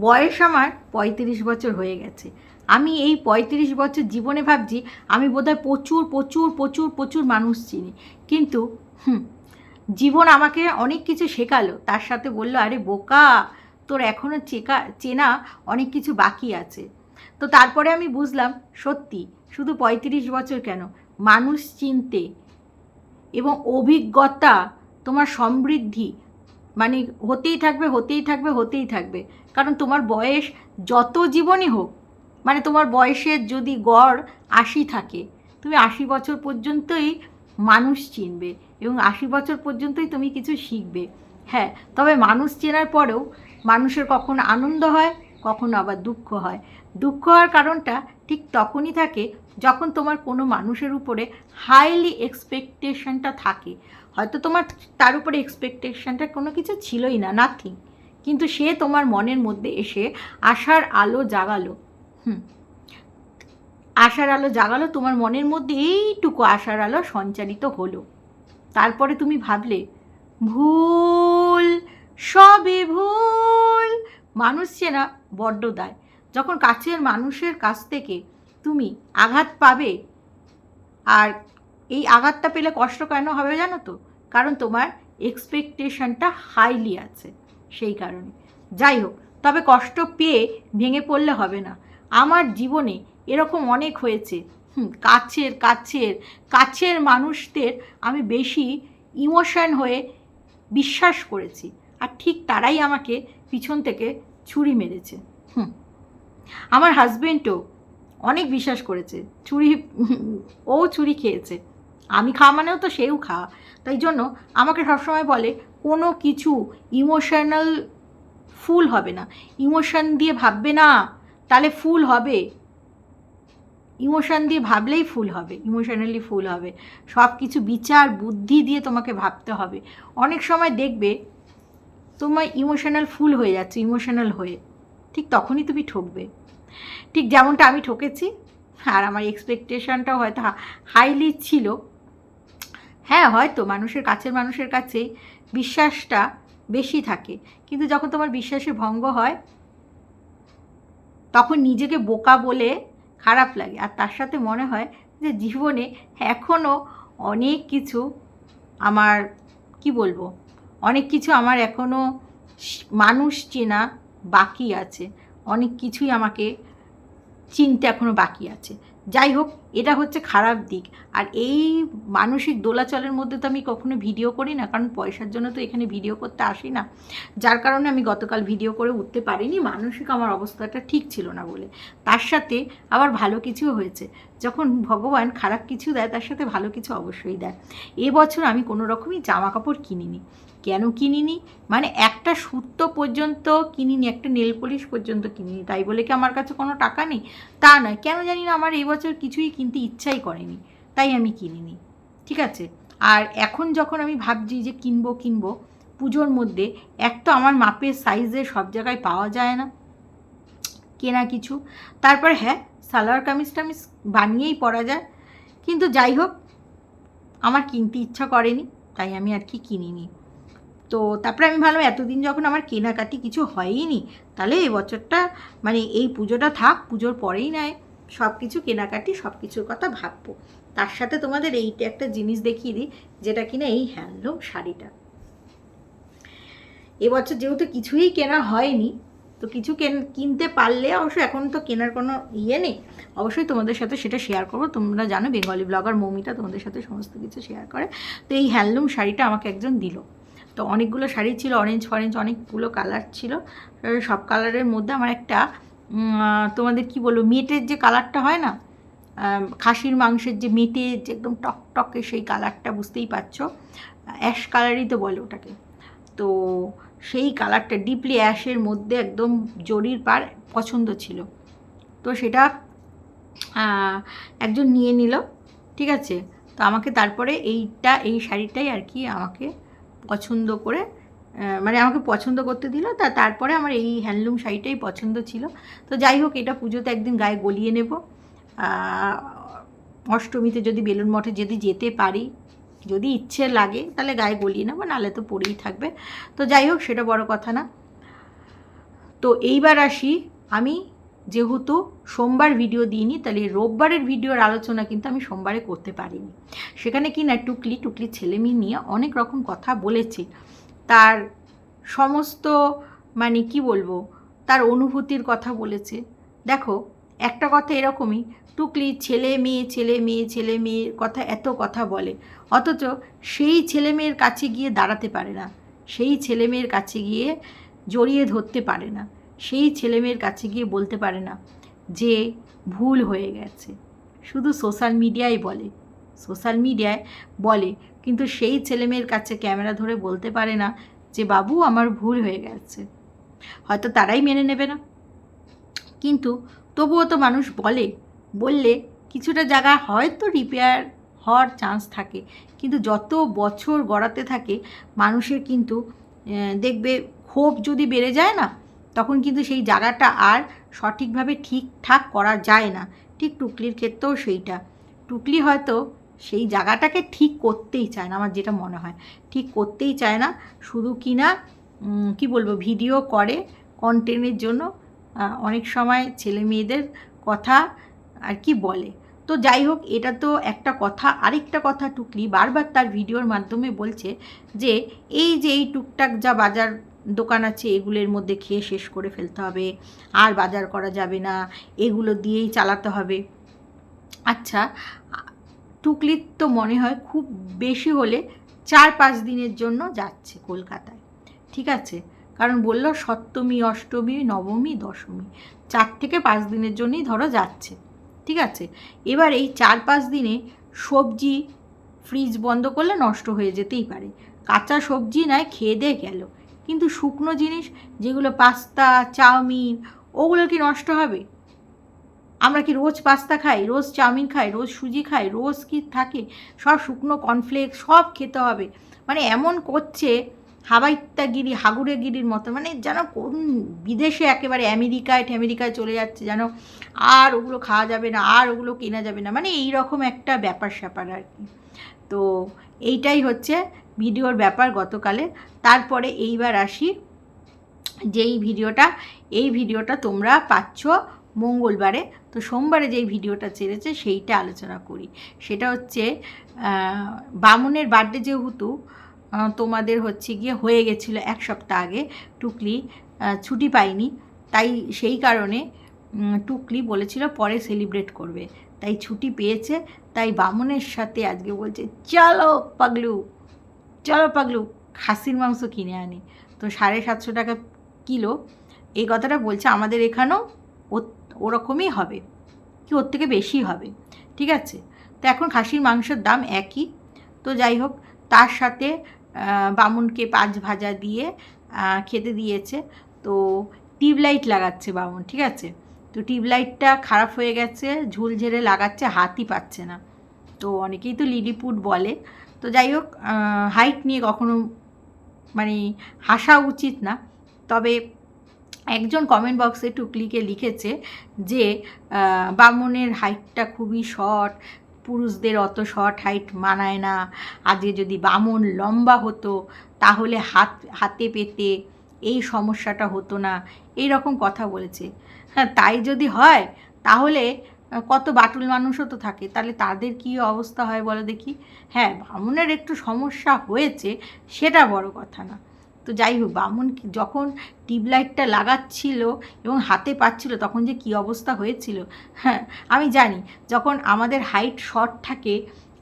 বয়স আমার পঁয়ত্রিশ বছর হয়ে গেছে। আমি এই পঁয়ত্রিশ বছর জীবনে ভাবছি, আমি বোধহয় প্রচুর প্রচুর প্রচুর প্রচুর মানুষ চিনি। কিন্তু, হুম, জীবন আমাকে অনেক কিছু শেখালো। তার সাথে বলল, আরে বোকা, তোর এখনও চেকা, চেনা অনেক কিছু বাকি আছে। তো তারপরে আমি বুঝলাম, সত্যি, শুধু পঁয়ত্রিশ বছর কেন? মানুষ চিনতে এবং অভিজ্ঞতা তোমার সমৃদ্ধি মানে হতেই থাকবে হতেই থাকবে হতেই থাকবে। কারণ তোমার বয়স যত জীবনই হোক মানে তোমার বয়সের যদি গড় আশি থাকে, তুমি আশি বছর পর্যন্তই মানুষ চিনবে এবং আশি বছর পর্যন্তই তুমি কিছু শিখবে। হ্যাঁ তবে মানুষ চেনার পরেও মানুষের কখনো আনন্দ হয়, কখনো আবার দুঃখ হয়। দুঃখ হওয়ার কারণটা ঠিক তখনই থাকে যখন তোমার কোনো মানুষের উপরে হাইলি এক্সপেকটেশনটা থাকে। হয়তো তোমার তার উপরে এক্সপেকটেশনটা কোনো কিছু ছিলই না নাথিং কিন্তু সে তোমার মনের মধ্যে এসে আশার আলো জাগালো। হুম। আশার আলো জাগালো, তোমার মনের মধ্যে এইটুকু আশার আলো সঞ্চারিত হলো। তারপরে তুমি ভাবলে, ভুল, সবই ভুল। মানুষ চেনা বড্ড দায়। যখন কাছের মানুষের কাছ থেকে তুমি আঘাত পাবে, আর এই আঘাতটা পেলে কষ্ট কেন হবে জানো তো? কারণ তোমার এক্সপেকটেশনটা হাইলি আছে সেই কারণে। যাই হোক, তবে কষ্ট পেয়ে ভেঙে পড়লে হবে না। আমার জীবনে এরকম অনেক হয়েছে। হুম, কাছের কাছের কাছের মানুষদের আমি বেশি ইমোশন হয়ে বিশ্বাস করেছি। আর ঠিক তারাই আমাকে পিছন থেকে ছুরি মেরেছে। হুম, আমার হাজবেন্ডও অনেক বিশ্বাস করেছে। ছুরি, ও ছুরি খেয়েছে। আমি খাওয়া মানেও তো সেও খাওয়া তাই জন্য আমাকে সবসময় বলে, কোনো কিছু ইমোশনাল ফুল হবে না। ইমোশন দিয়ে ভাববে না, তাহলে ফুল হবে। ইমোশন দিয়ে ভাবলেই ফুল হবে ইমোশনালি ফুল হবে। সব কিছু বিচার, বুদ্ধি দিয়ে তোমাকে ভাবতে হবে। অনেক সময় দেখবে, তোমার ইমোশনাল ফুল হয়ে যাচ্ছে ইমোশনাল হয়ে। ঠিক তখনই তুমি ঠকবে। ঠিক যেমনটা আমি ঠকেছি, আর আমার এক্সপেকটেশনটাও হয়তো হাইলি ছিল। হ্যাঁ হয়তো মানুষের কাছের মানুষের কাছে বিশ্বাসটা বেশি থাকে। কিন্তু যখন তোমার বিশ্বাসে ভঙ্গ হয়, তখন নিজেকে বোকা বলে খারাপ লাগে। আর তার সাথে মনে হয় যে জীবনে এখনও অনেক কিছু আমার, কি বলব, অনেক কিছু আমার এখনও মানুষ চেনা বাকি আছে। অনেক কিছুই আমাকে চিনতে এখনও বাকি আছে। যাই হোক, এটা হচ্ছে খারাপ দিক। আর এই মানসিক দোলাচলের মধ্যে তো আমি কখনো ভিডিও করি না, কারণ পয়সার জন্য তো এখানে ভিডিও করতে আসি না। যার কারণে আমি গতকাল ভিডিও করে উঠতে পারিনি, মানসিক আমার অবস্থাটা ঠিক ছিল না বলে। তার সাথে আবার ভালো কিছুও হয়েছে। যখন ভগবান খারাপ কিছু দেয়, তার সাথে ভালো কিছু অবশ্যই দেয়। এবছর আমি কোনো রকমই জামা কাপড় কিনিনি। কেন কিনিনি? মানে একটা সুতো পর্যন্ত কিনিনি, একটা নেল পলিশ পর্যন্ত কিনিনি। তাই বলে কি আমার কাছে কোনো টাকা নেই? তা নয়, কেন জানি না আমার এই বছর কিছুই কিনতে ইচ্ছাই করেনি, তাই আমি কিনিনি। ঠিক আছে? আর এখন যখন আমি ভাবছি যে কিনবো কিনবো, পুজোর মধ্যে, এক তো আমার মাপের সাইজে সব জায়গায় পাওয়া যায় না, কেনা কিছু। তারপর হ্যাঁ সালোয়ার কামিজ টামিজ বানিয়েই পরা যায়। কিন্তু যাই হোক, আমার কিনতে ইচ্ছা করেনি, তাই আমি আর কি কিনিনি। তো তারপরে আমি ভাবলাম এতদিন যখন আমার কেনাকাটি কিছু হয়ইনি, তাহলে এই বছরটা মানে এই পুজোটা থাক, পুজোর পরেই নয় সব কিছু কেনাকাটি সব কিছুর কথা ভাববো। তার সাথে তোমাদের এইটা একটা জিনিস দেখিয়ে দিই, যেটা কিনা এই হ্যান্ডলুম শাড়িটা। এবছর যেহেতু কিছুই কেনা হয়নি, তো কিছু কেন, কিনতে পারলে অবশ্য এখন তো কেনার কোনো ইয়ে নেই। অবশ্যই তোমাদের সাথে সেটা শেয়ার করব। তোমরা জানো বেঙ্গলি ব্লগার মৌমিতা তোমাদের সাথে সমস্ত কিছু শেয়ার করে। তো এই হ্যান্ডলুম শাড়িটা আমাকে একজন দিল। তো অনেকগুলো শাড়ি ছিল অরেঞ্জ ফরেঞ্জ অনেকগুলো কালার ছিল। সব কালারের মধ্যে আমার একটা তোমাদের কি বলব, মেটের যে কালারটা হয় না খাসির মাংসের যে মেটে যে একদম টকটকে সেই কালারটা বুঝতেই পারছ। অ্যাশ কালারই তো বলে ওটাকে। তো সেই কালারটা ডিপলি অ্যাশের মধ্যে একদম জরির পার পছন্দ ছিল। তো সেটা একজন নিয়ে নিল, ঠিক আছে? তো আমাকে তারপরে এইটা, এই শাড়িটাই আর কি আমাকে পছন্দ করে মানে আমাকে পছন্দ করতে দিল। তা তারপরে আমার এই হ্যান্ডলুম শাড়িটাই পছন্দ ছিল। তো যাই হোক, এটা পুজোতে একদিন গায়ে গলিয়ে নেব। অষ্টমীতে যদি বেলুন মঠে যদি যেতে পারি, যদি ইচ্ছে লাগে, তাহলে গায়ে গলিয়ে নেব, নাহলে তো পরেই থাকবে। তো যাই হোক, সেটা বড় কথা না। তো এইবার আসি আমি যেহেতু সোমবার ভিডিও দিইনি, তাহলে রোববারের ভিডিওর আলোচনা কিন্তু আমি সোমবারে করতে পারিনি। সেখানে কি না টুকলি টুকলি ছেলে মেয়ে নিয়ে অনেক রকম কথা বলেছে। তার সমস্ত মানে কি বলব, তার অনুভূতির কথা বলেছে। দেখো, একটা কথা এরকমই, টুকলি ছেলে মেয়ে ছেলে মেয়ে, ছেলে মেয়ের কথা এত কথা বলে। অথচ সেই ছেলে মেয়ের কাছে গিয়ে দাঁড়াতে পারে না। সেই ছেলে মেয়ের কাছে গিয়ে জড়িয়ে ধরতে পারে না। সেই ছেলেমেয়ের কাছে গিয়ে বলতে পারে না যে ভুল হয়ে গেছে। শুধু সোশ্যাল মিডিয়ায় বলে। সোশ্যাল মিডিয়ায় বলে। কিন্তু সেই ছেলেমেয়ের কাছে ক্যামেরা ধরে বলতে পারে না যে, বাবু, আমার ভুল হয়ে গেছে। হয়তো তারাই মেনে নেবে না। কিন্তু তবুও তো মানুষ বলে। বললে কিছুটা জায়গা হয়তো রিপেয়ার হওয়ার চান্স থাকে। কিন্তু যত বছর গড়াতে থাকে, মানুষের কিন্তু দেখবে ক্ষোভ যদি বেড়ে যায় না তখন কিন্তু সেই জায়গাটা আর সঠিকভাবে ঠিকঠাক করা যায় না। ঠিক টুকলির ক্ষেত্রেও সেইটা। টুকলি হয়তো সেই জায়গাটাকে ঠিক করতেই চায় না, আমার যেটা মনে হয়। ঠিক করতেই চায় না, শুধু কি না কি বলব, ভিডিও করে কন্টেন্টের জন্য অনেক সময় ছেলে মেয়েদের কথা আর কি বলে। তো যাই হোক, এটা তো একটা কথা। আরেকটা কথা টুকলি বারবার তার ভিডিওর মাধ্যমে বলছে যে, এই যে এই টুকটাক যা বাজার দোকান আছে, এগুলোর মধ্যে খেয়ে শেষ করে ফেলতে হবে। আর বাজার করা যাবে না, এগুলো দিয়েই চালাতে হবে। আচ্ছা টুকলির তো মনে হয় খুব বেশি হলে চার পাঁচ দিনের জন্য যাচ্ছে কলকাতায়। ঠিক আছে? কারণ বলল সপ্তমী, অষ্টমী, নবমী, দশমী। চার থেকে পাঁচ দিনের জন্যই ধরো যাচ্ছে। ঠিক আছে? এবার এই চার পাঁচ দিনে সবজি ফ্রিজ বন্ধ করলে নষ্ট হয়ে যেতেই পারে। কাঁচা সবজি নয় খেয়ে দিয়ে গেল। কিন্তু শুকনো জিনিস, যেগুলো পাস্তা, চাউমিন, ওগুলো কি নষ্ট হবে? আমরা কি রোজ পাস্তা খাই, রোজ চাউমিন খাই, রোজ সুজি খাই, রোজ কি থাকে? সব শুকনো কর্নফ্লেক্স সব খেতে হবে। মানে এমন করছে হাবাইত্যাগিরি হাগুরেগিরির মতো। মানে যেন কোন বিদেশে একেবারে আমেরিকায় আমেরিকায় চলে যাচ্ছে যেন আর ওগুলো খাওয়া যাবে না, আর ওগুলো কেনা যাবে না। মানে এই রকম একটা ব্যাপার স্যাপার আর কি। তো এইটাই হচ্ছে ভিডিওর ব্যাপার গতকালে। তারপরে এইবার আসি। যেই ভিডিওটা, এই ভিডিওটা তোমরা পাচ্ছ মঙ্গলবারে। তো সোমবারে যেই ভিডিওটা ছেড়েছে সেইটা আলোচনা করি। সেটা হচ্ছে বামুনের বার্থডে যেহেতু তোমাদের হচ্ছে গিয়ে হয়ে গেছিল এক সপ্তাহ আগে। টুকলি ছুটি পাইনি। তাই সেই কারণে টুকলি বলেছিল পরে সেলিব্রেট করবে। তাই ছুটি পেয়েছে। তাই বামুনের সাথে আজকে বলছে, চলো পাগলু। চলো পাগলু, খাসির মাংস কিনে আনি। তো সাড়ে সাতশো টাকা কিলো। এই কথাটা বলছে, আমাদের এখানেও ওরকমই হবে। কি ওর থেকে বেশি হবে, ঠিক আছে? তো এখন খাসির মাংসের দাম একই। তো যাই হোক, তার সাথে বামুনকে পাঁচ ভাজা দিয়ে খেতে দিয়েছে। তো টিউবলাইট লাগাচ্ছে বামুন, ঠিক আছে? তো টিউবলাইটটা খারাপ হয়ে গেছে, ঝুল ঝেড়ে লাগাচ্ছে, হাতই পাচ্ছে না। তো অনেকেই তো লিলিপুট বলে। তো যাই হোক হাইট নিয়ে কখনো মানে হাসা উচিত না। তবে একজন কমেন্ট বক্সে টুকলিকে লিখেছে যে বামনের হাইটটা খুবই শর্ট পুরুষদের অত শর্ট হাইট মানায় না। আজকে যদি বামন লম্বা হতো, তাহলে হাত, হাতে পেতে এই সমস্যাটা হতো না। এই রকম কথা বলেছে। হ্যাঁ তাই যদি হয়, তাহলে কত বাটুল মানুষও তো থাকে। তাহলে তাদের কি অবস্থা হয় বলো দেখি? হ্যাঁ বামুনের একটু সমস্যা হয়েছে, সেটা বড় কথা না। তো যাই হোক, বামুন যখন টিউবলাইটটা লাগাচ্ছিল এবং হাতে পাচ্ছিল তখন যে কি অবস্থা হয়েছিল? হ্যাঁ আমি জানি, যখন আমাদের হাইট শর্ট থাকে,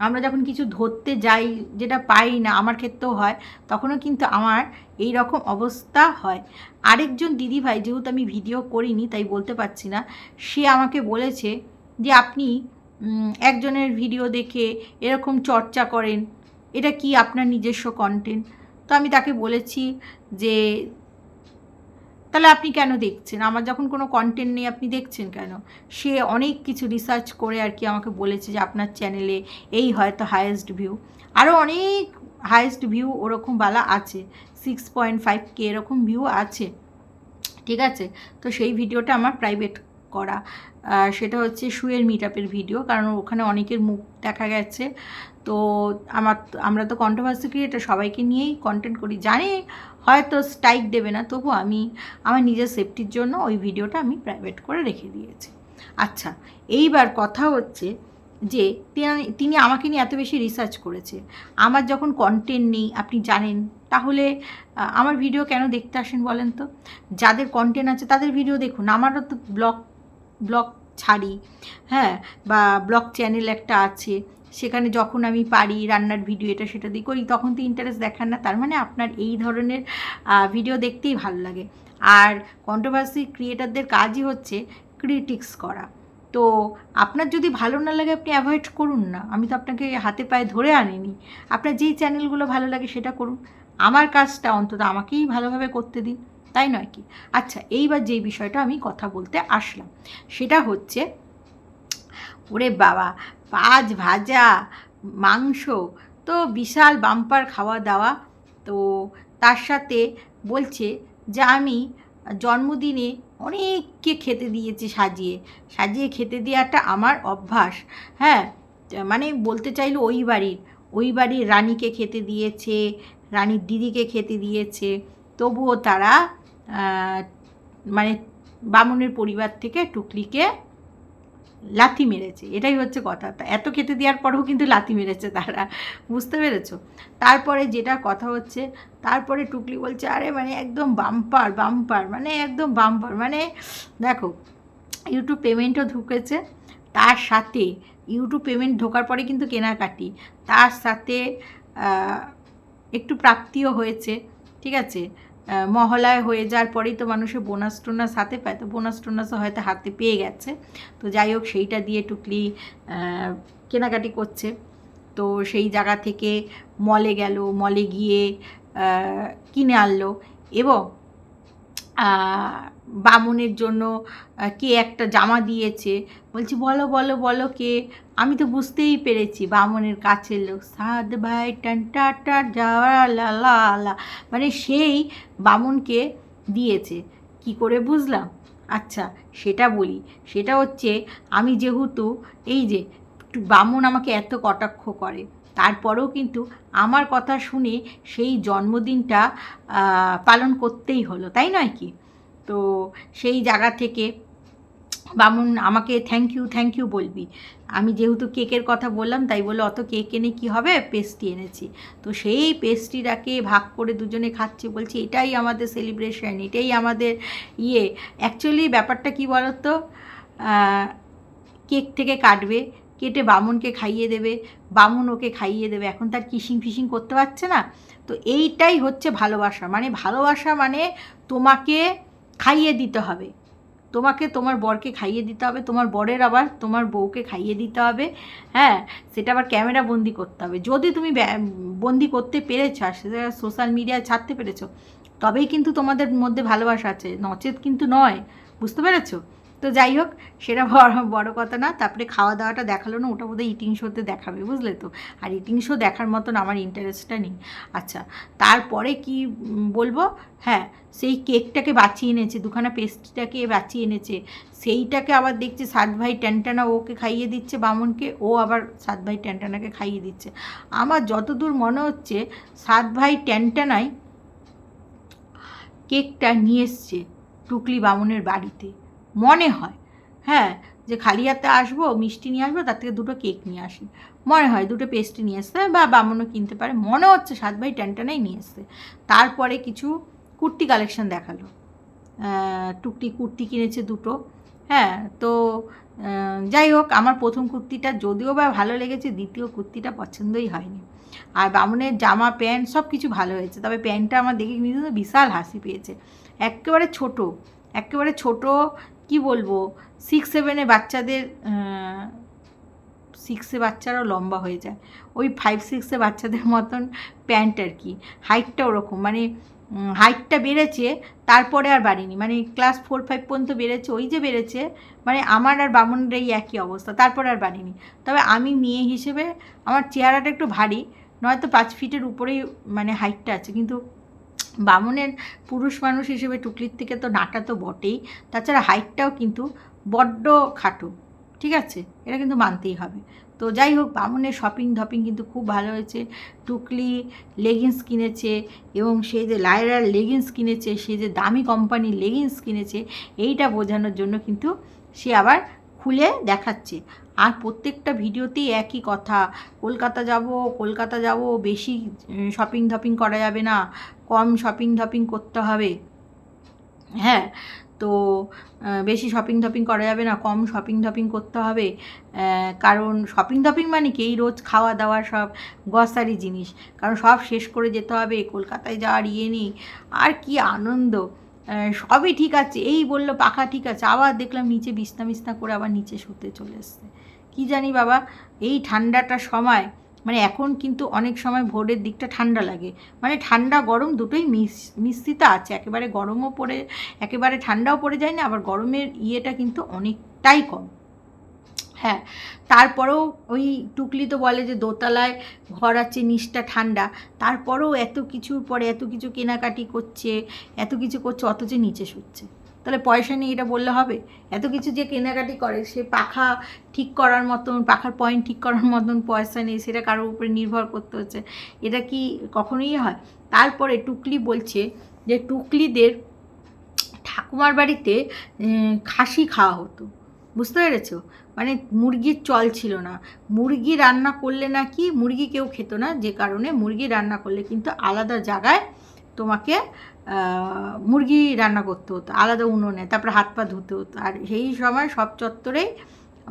আমরা যখন কিছু ধরতে যাই যেটা পাই না, আমার ক্ষেত্রেও হয়, তখনও কিন্তু আমার এই রকম অবস্থা হয়। আরেকজন দিদিভাই, যেহেতু আমি ভিডিও করিনি, তাই বলতে পারছি না, সে আমাকে বলেছে যে আপনি একজনের ভিডিও দেখে এরকম চর্চা করেন, এটা কি আপনার নিজস্ব কন্টেন্ট তো আমি তাকে বলেছি যে, তাহলে আপনি কেন দেখছেন? আমার যখন কোনো কন্টেন্ট নেই, আপনি দেখছেন কেন? সে অনেক কিছু রিসার্চ করে আর কি আমাকে বলেছে যে, আপনার চ্যানেলে এই হয়তো হায়েস্ট ভিউ আরও অনেক হায়েস্ট ভিউ ওরকম বালা আছে সিক্স পয়েন্ট ফাইভ কে এরকম ভিউ আছে, ঠিক আছে? তো সেই ভিডিওটা আমার প্রাইভেট করা। সেটা হচ্ছে শুয়ের মিট আপের ভিডিও কারণ ওখানে অনেকের মুখ দেখা গেছে। তো আমার, আমরা তো কন্ট্রোভার্সি ক্রিয়েটার সবাইকে নিয়েই কন্টেন্ট করি। জানি হয়তো স্ট্রাইক দেবে না, তবু আমি, আমার নিজের সেফটির জন্য ওই ভিডিওটা আমি প্রাইভেট করে রেখে দিয়েছি। আচ্ছা এইবার কথা হচ্ছে যে, তিনি- তিনি আমাকে নিয়ে এত বেশি রিসার্চ করেছে। আমার যখন কন্টেন্ট নেই, আপনি জানেন, তাহলে আমার ভিডিও কেন দেখতে আসেন বলেন তো? যাদের কন্টেন্ট আছে, তাদের ভিডিও দেখুন। আমারও তো ব্লগ ব্লগ ছাড়ি হ্যাঁ বা ব্লগ চ্যানেল একটা আছে, সেখানে যখন আমি পারি রান্নার ভিডিও এটা সেটা দিয়ে করি, তখন তো ইন্টারেস্ট দেখান না, তার মানে আপনার এই ধরনের ভিডিও দেখতেই ভালো লাগে। আর কন্ট্রোভার্সি ক্রিয়েটারদের কাজই হচ্ছে ক্রিটিক্স করা। তো আপনার যদি ভালো না লাগে, আপনি অ্যাভয়েড করুন না। আমি তো আপনাকে হাতে পায়ে ধরে আনিনি। আপনার যেই চ্যানেলগুলো ভালো লাগে সেটা করুন। আমার কাজটা অন্তত আমাকেই ভালোভাবে করতে দিন। তাই নয় কি? আচ্ছা এইবার যেই বিষয়টা আমি কথা বলতে আসলাম, সেটা হচ্ছে, ওরে বাবা, পাঁচ ভাজা মাংস, তো বিশাল বাম্পার খাওয়া দাওয়া তো তার সাথে বলছে যে আমি জন্মদিনে অনেককে খেতে দিয়েছি সাজিয়ে সাজিয়ে খেতে দেওয়াটা আমার অভ্যাস হ্যাঁ? মানে বলতে চাইলো ওই বাড়ির ওই বাড়ির রানীকে খেতে দিয়েছে, রানীর দিদিকে খেতে দিয়েছে, তবুও তারা মানে বামুনের পরিবার থেকে টুকলিকে লাথি মেরেছে। এটাই হচ্ছে কথা। এত খেতে দেওয়ার পরেও কিন্তু লাথি মেরেছে তারা। বুঝতে পেরেছ? তারপরে যেটা কথা হচ্ছে, তারপরে টুকলি বলছে, আরে মানে একদম বাম্পার বাম্পার মানে একদম বাম্পার। মানে দেখো ইউটিউব পেমেন্টও ঢুকেছে। তার সাথে ইউটিউব পেমেন্ট ঢোকার পরে কিন্তু কেনাকাটি। তার সাথে একটু প্রাপ্তিও হয়েছে। ঠিক আছে? মহলায় হয়ে যাওয়ার পরেই তো মানুষে বোনাস টোনাস হাতে পায়। তো বোনাস টোনাসও হয়তো হাতে পেয়ে গেছে। তো যাই হোক, সেইটা দিয়ে টুকলি কেনাকাটি করছে। তো সেই জায়গা থেকে মলে গেল মলে গিয়ে কিনে আনলো। এবং বামুনের জন্য কে একটা জামা দিয়েছে। বলছি, বলো বলো বলো কে? আমি তো বুঝতেই পেরেছি, বামনের কাছের লোক। সাদ ভাই, টান যাওয়া লা মানে সেই বামুনকে দিয়েছে। কি করে বুঝলাম? আচ্ছা সেটা বলি। সেটা হচ্ছে, আমি যেহেতু, এই যে বামুন আমাকে এত কটাক্ষ করে। তারপরেও কিন্তু আমার কথা শুনে সেই জন্মদিনটা পালন করতেই হলো, তাই নয় কি? তো সেই জায়গা থেকে বামুন আমাকে থ্যাংক ইউ থ্যাংক ইউ বলবি। আমি যেহেতু কেকের কথা বললাম, তাই বলে অত কেক এনে কি হবে? পেস্ট্রি এনেছি। তো সেই পেস্ট্রিটাকে ভাগ করে দুজনে খাচ্ছে, বলছি, এটাই আমাদের সেলিব্রেশন এটাই আমাদের ইয়ে। অ্যাকচুয়ালি ব্যাপারটা কি বলতো? কেক থেকে কাটবে কেটে বামুনকে খাইয়ে দেবে, বামুন ওকে খাইয়ে দেবে, এখন তার কিসিং ফিসিং করতে পারছে না। তো এইটাই হচ্ছে ভালোবাসা মানে ভালোবাসা মানে তোমাকে খাইয়ে দিতে হবে। তোমাকে তোমার বরকে খাইয়ে দিতে হবে, তোমার বরের আবার তোমার বউকে খাইয়ে দিতে হবে হ্যাঁ? সেটা আবার ক্যামেরা বন্দি করতে হবে। যদি তুমি বন্দি করতে পেরেছ, আর সেটা সোশ্যাল মিডিয়ায় ছাড়তে পেরেছ, তবেই কিন্তু তোমাদের মধ্যে ভালোবাসা আছে। নচেত কিন্তু নয়, বুঝতে পেরেছ? তো যাই হোক, সেটা বড় বড় কথা না। তারপরে খাওয়া দাওয়াটা দেখাল না, ওটা বোধহয় ইটিং শোতে দেখাবে, বুঝলে তো? আর ইটিং শো দেখার মতন আমার ইন্টারেস্টটা নেই। আচ্ছা তারপরে কি বলব? হ্যাঁ সেই কেকটাকে বাঁচিয়ে এনেছে, দুখানা পেস্ট্রিটাকে বাঁচিয়ে এনেছে। সেইটাকে আবার দেখছে সাত ভাই ট্যান্টানা ওকে খাইয়ে দিচ্ছে, বামুনকে, ও আবার সাত ভাই ট্যান্টানাকে খাইয়ে দিচ্ছে। আমার যতদূর মনে হচ্ছে, সাত ভাই ট্যান্টানাই কেকটা নিয়ে এসছে টুকলি বামুনের বাড়িতে। মনে হয় হ্যাঁ যে খালি হাতে আসব, মিষ্টি নিয়ে আসব, তার থেকে দুটো কেক নিয়ে আসি। মনে হয় দুটো পেস্ট্রি নিয়ে আসতে বা বামুনও কিনতে পারে। মনে হচ্ছে সাত ভাই ট্যান্টানাই নিয়ে এসছে তারপরে কিছু কুর্তি কালেকশন দেখাল। টুকটি কুর্তি কিনেছে দুটো। হ্যাঁ তো যাই হোক, আমার প্রথম কুর্তিটা যদিও বা ভালো লেগেছে, দ্বিতীয় কুর্তিটা পছন্দই হয়নি। আর বামুনের জামা, প্যান্ট সব কিছু ভালো হয়েছে। তবে প্যান্টটা আমার দেখে কিন্তু বিশাল হাসি পেয়েছে। একেবারে ছোট একেবারে ছোট কি বলব? সিক্স সেভেনে বাচ্চাদের সিক্সে বাচ্চারাও লম্বা হয়ে যায়। ওই ফাইভ সিক্সে বাচ্চাদের মতন প্যান্ট আর কি। হাইটটা ওরকম। মানে হাইটটা বেড়েছে, তারপরে আর বাড়িনি। মানে ক্লাস ফোর ফাইভ পর্যন্ত বেড়েছে, ওই যে বেড়েছে মানে আমার আর বামুনের এই একই অবস্থা, তারপরে আর বাড়িনি। তবে আমি মেয়ে হিসেবে আমার চেহারাটা একটু ভারী, নয়তো পাঁচ ফিটের উপরেই মানে হাইটটা আছে, কিন্তু বামনের পুরুষ মানুষ হিসেবে টুকলির থেকে তো নাটা তো বটেই। তাছাড়া হাইটটাও কিন্তু বড্ড খাটো, ঠিক আছে? এটা কিন্তু মানতেই হবে। তো যাই হোক, বামনের শপিং ধপিং কিন্তু খুব ভালো হয়েছে। টুকলি লেগিংস কিনেছে এবং সে যে লায়রার লেগিংস কিনেছে, সে যে দামি কোম্পানির লেগিংস কিনেছে, এইটা বোঝানোর জন্য কিন্তু সে আবার খুলে দেখাচ্ছে। আর প্রত্যেকটা ভিডিওতেই একই কথা, কলকাতা যাব কলকাতা যাব, বেশি শপিং ধপিং করা যাবে না। কম শপিং ধপিং করতে হবে। হ্যাঁ তো বেশি শপিং ধপিং করা যাবে না, কম শপিং ধপিং করতে হবে। কারণ শপিং ধপিং মানে কি? এই রোজ খাওয়া দাওয়া সব গসারি জিনিস। কারণ সব শেষ করে যেতে হবে, কলকাতায় যাওয়ার ইয়ে নেই। আর কি আনন্দ! সবই ঠিক আছে। এই বলল, পাখা, ঠিক আছে। আবার দেখলাম নিচে বিছনা বিছনা করে আবার নিচে শুতে চলে এসছে। কী জানি বাবা, এই ঠান্ডাটার সময় মানে এখন কিন্তু অনেক সময় ভোরের দিকটা ঠান্ডা লাগে। মানে ঠান্ডা গরম দুটোই মিশ্রিত আছে। একেবারে গরমও পড়ে, একেবারে ঠান্ডাও পড়ে যায় না, আবার গরমের ইয়েটা কিন্তু অনেকটাই কম। হ্যাঁ তারপরেও ওই টুকলি তো বলে যে দোতলায় ঘর আছে, নিচটা ঠান্ডা। তারপরেও এত কিছুর পরে এত কিছু কেনাকাটি করছে, এত কিছু করছে, অথচ নিচে শুচ্ছে। তাহলে পয়সা নিয়ে এটা বললে হবে? এত কিছু যে কেনাকাটি করে, সে পাখা ঠিক করার মতন, পাখার পয়েন্ট ঠিক করার মতন পয়সা নেই, সেটা কারোর উপরে নির্ভর করতে হচ্ছে। এটা কি কখনোই হয়? তারপরে টুকলি বলছে যে টুকলিদের ঠাকুমার বাড়িতে খাসি খাওয়া হতো। বুঝতে পেরেছ? মানে মুরগির চল ছিল না। মুরগি রান্না করলে নাকি মুরগি কেউ খেত না, যে কারণে মুরগি রান্না করলে কিন্তু আলাদা জায়গায় তোমাকে মুরগি রান্না করতে হতো, আলাদা উনুনে, তারপরে হাত পা ধুতে হতো। আর সেই সময় সব চত্বরেই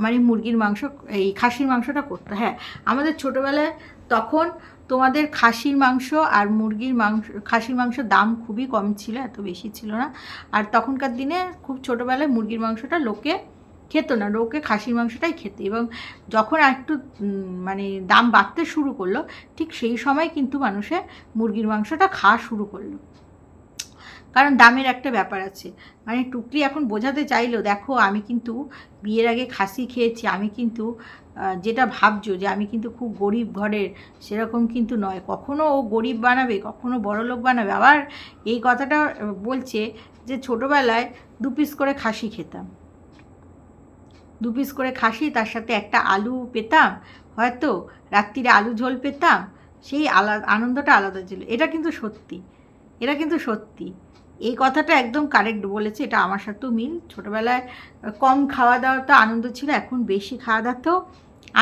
মানে মুরগির মাংস, এই খাসির মাংসটা করতো। হ্যাঁ আমাদের ছোটোবেলায় তখন তোমাদের খাসির মাংস আর মুরগির মাংস, খাসির মাংসের দাম খুবই কম ছিল, এত বেশি ছিল না। আর তখনকার দিনে খুব ছোটোবেলায় মুরগির মাংসটা লোকে খেত না, লোকে খাসির মাংসটাই খেত। এবং যখন একটু মানে দাম বাড়তে শুরু করল, ঠিক সেই সময় কিন্তু মানুষে মুরগির মাংসটা খাওয়া শুরু করল। কারণ দামের একটা ব্যাপার আছে। মানে টুকরি এখন বোঝাতে চাইলো, দেখো, আমি কিন্তু বিয়ের আগে খাসি খেয়েছি, আমি কিন্তু যেটা ভাবছ যে আমি কিন্তু খুব গরিব ঘরের, সেরকম কিন্তু নয়। কখনো ও গরিব বানাবে, কখনো বড়লোক বানাবে। আবার এই কথাটা বলছে যে ছোটোবেলায় দু পিস করে খাসি খেতাম। দু পিস করে খাসি, তার সাথে একটা আলু পেতাম, হয়তো রাত্রিরে আলু ঝোল পেতাম, সেই আলাদা আনন্দটা আলাদা ছিল। এটা কিন্তু সত্যি, এটা কিন্তু সত্যি। এই কথাটা একদম কারেক্ট বলেছে, এটা আমার সাথেও মিল। ছোটোবেলায় কম খাওয়া দাওয়াতে আনন্দ ছিল, এখন বেশি খাওয়া দাওয়াতেও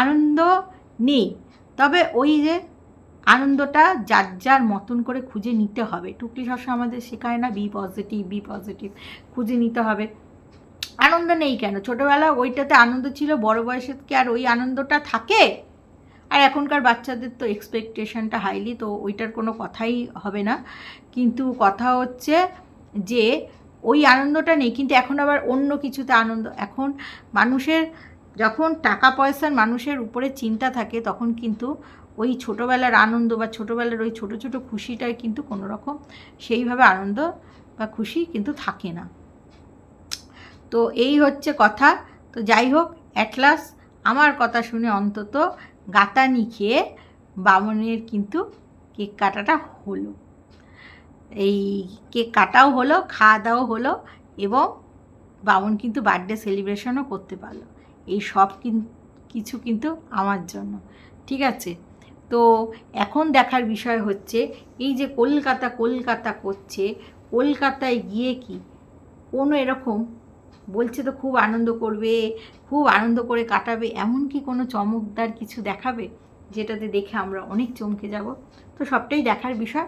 আনন্দ নেই। তবে ওই যে আনন্দটা যার যার মতন করে খুঁজে নিতে হবে। টুকলি সবসময় আমাদের শেখায় না বি পজিটিভ বি পজিটিভ খুঁজে নিতে হবে। আনন্দ নেই কেন? ছোটোবেলা ওইটাতে আনন্দ ছিল, বড় বয়সে কি আর ওই আনন্দটা থাকে? আর এখনকার বাচ্চাদের তো এক্সপেকটেশনটা হাইলি তো ওইটার কোনো কথাই হবে না। কিন্তু কথা হচ্ছে যে ওই আনন্দটা নেই, কিন্তু এখন আবার অন্য কিছুতে আনন্দ। এখন মানুষের যখন টাকা পয়সার মানুষের উপরে চিন্তা থাকে, তখন কিন্তু ওই ছোটোবেলার আনন্দ বা ছোটোবেলার ওই ছোটো ছোটো খুশিটাই কিন্তু কোনো রকম সেইভাবে আনন্দ বা খুশি কিন্তু থাকে না। তো এই হচ্ছে কথা। তো যাই হোক অ্যাটলাস আমার কথা শুনে অন্তত গাতানি খেয়ে বামনের কিন্তু কেক কাটাটা হলো। এই কেক কাটাও হলো, খাওয়া দাওয়াও হলো এবং বামন কিন্তু বার্থডে সেলিব্রেশনও করতে পারল। এই সব কিছু কিন্তু আমার জন্য। ঠিক আছে? তো এখন দেখার বিষয় হচ্ছে, এই যে কলকাতা কলকাতা করছে, কলকাতায় গিয়ে কি কোনো এরকম বলছে তো খুব আনন্দ করবে, খুব আনন্দ করে কাটাবে, এমন কি কোনো চমকদার কিছু দেখাবে? যেটাতে দেখে আমরা অনেক চমকে যাব। তো সবটাই দেখার বিষয়।